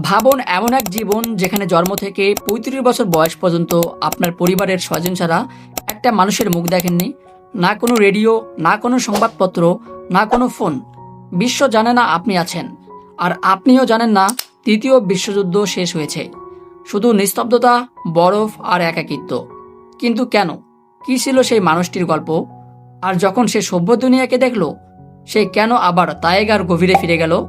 ভাবুন, এমন এক জীবন যেখানে জন্ম থেকে পঁয়ত্রিশ বছর বয়স পর্যন্ত আপনার পরিবারের স্বজন ছাড়া একটা মানুষের মুখ দেখেননি। না কোনো রেডিও, না কোনো সংবাদপত্র, না কোনো ফোন। বিশ্ব জানে না আপনি আছেন। আর আপনিও জানেন না, তৃতীয় বিশ্বযুদ্ধ শেষ হয়েছে। শুধু নিস্তব্ধতা, বরফ আর একাকিত্ব। কিন্তু কেন? কি ছিল সেই মানুষটির গল্প? আর যখন সে সভ্য দুনিয়াকে দেখল, সে কেন আবার তায়েগার গভীরে ফিরে গেল?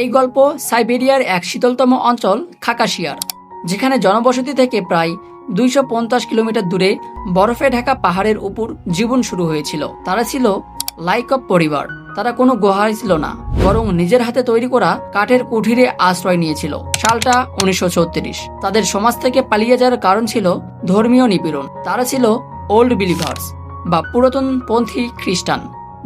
এই গল্প সাইবেরিয়ার এক শীতলতম অঞ্চল খাকাশিয়ার, যেখানে জনবসতি থেকে প্রায় দুইশো পঞ্চাশ কিলোমিটার দূরে বরফে ঢাকা পাহাড়ের উপর জীবন শুরু হয়েছিল। তারা ছিল লাইকপ পরিবার। তারা কোনো গুহায় ছিল না, বরং নিজের হাতে তৈরি করা কাঠের কুঠিরে আশ্রয় নিয়েছিল। সালটা উনিশশো ছত্রিশ। তাদের সমাজ থেকে পালিয়ে যাওয়ার কারণ ছিল ধর্মীয় নিপীড়ন। তারা ছিল ওল্ড বিলিভার্স বা পুরাতন পন্থী খ্রিস্টান,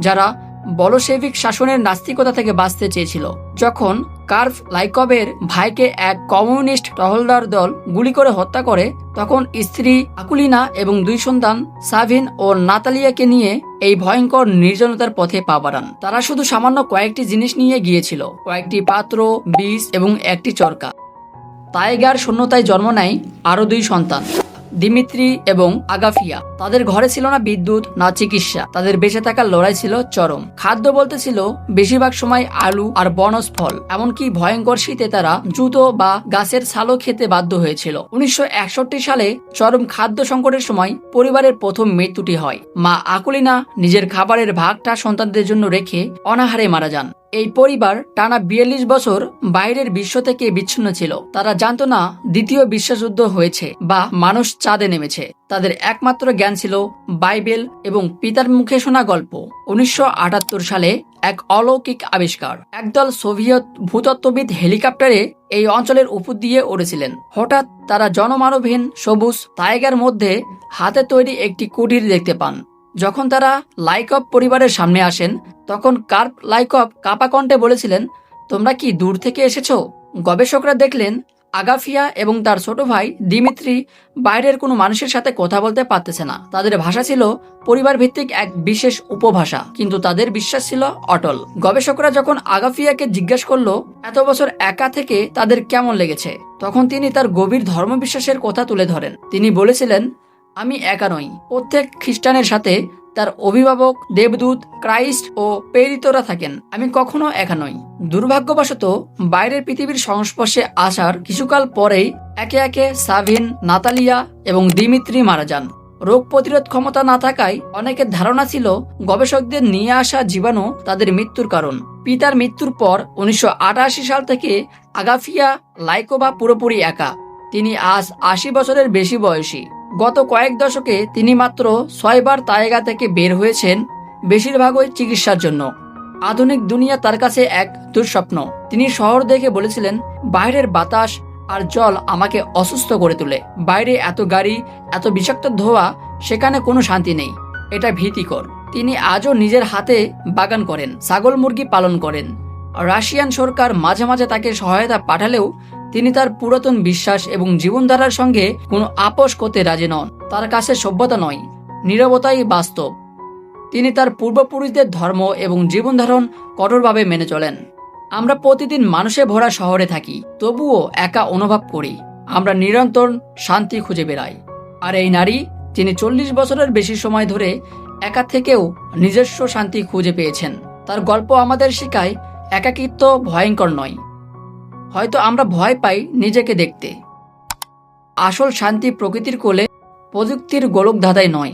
যারা বলশেভিক শাসনের নাস্তিকতা থেকে বাঁচতে চেয়েছিল। যখন কার্ভ লাইকবের ভাইকে এক কমিউনিস্ট টহলদার দল গুলি করে হত্যা করে, তখন স্ত্রী আকুলিনা এবং দুই সন্তান সাভিন ও নাতালিয়াকে নিয়ে এই ভয়ঙ্কর নির্জনতার পথে পা বাড়ান। তারা শুধু সামান্য কয়েকটি জিনিস নিয়ে গিয়েছিল, কয়েকটি পাত্র বীজ এবং একটি চরকা। তাইগার শূন্যতায় জন্ম নেয় আরও দুই সন্তান। দিমিত্রি এবং আগাফিয়া। তাদের ঘরে ছিল না বিদ্যুৎ, না চিকিৎসা। তাদের বেঁচে থাকার লড়াই ছিল চরম। খাদ্য বলতে ছিল বেশিরভাগ সময় আলু আর বনজ ফল। এমনকি ভয়ঙ্কর শীতে তারা জুতো বা গাছের ছালও খেতে বাধ্য হয়েছিল। উনিশশো একষট্টি সালে চরম খাদ্য সংকটের সময় পরিবারের প্রথম মৃত্যুটি হয়। মা আকুলিনা নিজের খাবারের ভাগটা সন্তানদের জন্য রেখে অনাহারে মারা যান। এই পরিবার টানা বিয়াল্লিশ বছর বাইরের বিশ্ব থেকে বিচ্ছিন্ন ছিল। তারা জানতো না দ্বিতীয় বিশ্বযুদ্ধ হয়েছে বা মানুষ চাঁদে নেমেছে। তাদের একমাত্র জ্ঞান ছিল বাইবেল এবং পিতার মুখে শোনা গল্প। উনিশশো আটাত্তর সালে এক অলৌকিক আবিষ্কার। একদল সোভিয়েত ভূতত্ত্ববিদ হেলিকপ্টারে এই অঞ্চলের উপর দিয়ে উড়েছিলেন। হঠাৎ তারা জনমানবহীন সবুজ তাইগার মধ্যে হাতে তৈরি একটি কুটির দেখতে পান। যখন তারা লাইকপ পরিবারের সামনে আসেন, তখন কার্প লাইকপ কাপা কণ্ঠে বলেছিলেন, তোমরা কি দূর থেকে এসেছ? গবেষকরা দেখলেন, আগাফিয়া এবং তার ছোট ভাই দিমিত্রি বাইরের কোনো মানুষের সাথে কথা বলতে পারতেছে না। তাদের ভাষা ছিল পরিবার ভিত্তিক এক বিশেষ উপভাষা, কিন্তু তাদের বিশ্বাস ছিল অটল। গবেষকরা যখন আগাফিয়াকে জিজ্ঞেস করল, এত বছর একা থেকে তাদের কেমন লেগেছে? তখন তিনি তার গভীর ধর্মবিশ্বাসের কথা তুলে ধরেন। তিনি বলেছিলেন আমি একা নই। প্রত্যেক খ্রিস্টানের সাথে তার অভিভাবক, দেবদূত, ক্রাইস্ট ও প্রেরিতরা থাকেন। আমি কখনো একা নই। দুর্ভাগ্যবশত, বাইরের পৃথিবীর সংস্পর্শে আসার কিছুকাল পরেই একে একে সাভিন, নাতালিয়া এবং দিমিত্রি মারা যান। রোগ প্রতিরোধ ক্ষমতা না থাকায় অনেকের ধারণা ছিল, গবেষকদের নিয়ে আসা জীবাণু তাদের মৃত্যুর কারণ। পিতার মৃত্যুর পর উনিশশো আটাশি সাল থেকে আগাফিয়া লাইকোবা পুরোপুরি একা। তিনি আজ আশি বছরের বেশি বয়সী। গত কয়েক দশকে তিনি মাত্র ছয়বার তায়েগা থেকে বের হয়েছেন, বেশিরভাগই চিকিৎসার জন্য। আধুনিক দুনিয়া তার কাছে এক দুঃস্বপ্ন। তিনি শহর দেখে বলেছিলেন বাইরের বাতাস আর জল আমাকে অসুস্থ করে তোলে। বাইরে এত গাড়ি, এত বিষাক্ত ধোয়া, সেখানে কোনো শান্তি নেই। এটা ভীতিকর। তিনি আজও নিজের হাতে বাগান করেন, ছাগল মুরগি পালন করেন। রাশিয়ান সরকার মাঝে মাঝে তাকে সহায়তা পাঠালেও তিনি তার পুরাতন বিশ্বাস এবং জীবনধারার সঙ্গে কোনো আপোষ করতে রাজি নন। তার কাছে সভ্যতা নয়, নীরবতাই বাস্তব। তিনি তার পূর্বপুরুষদের ধর্ম এবং জীবনধারণ কঠোরভাবে মেনে চলেন। আমরা প্রতিদিন মানুষে ভরা শহরে থাকি, তবুও একা অনুভব করি। আমরা নিরন্তর শান্তি খুঁজে বেড়াই। আর এই নারী, যিনি চল্লিশ বছরের বেশি সময় ধরে একা থেকেও নিজস্ব শান্তি খুঁজে পেয়েছেন, তার গল্প আমাদের শেখায়, একাকিত্ব ভয়ঙ্কর নয়। হয়তো আমরা ভয় পাই নিজেকে দেখতে। আসল শান্তি প্রকৃতির কোলে প্রযুক্তির গোলক ধাঁধায় নয়।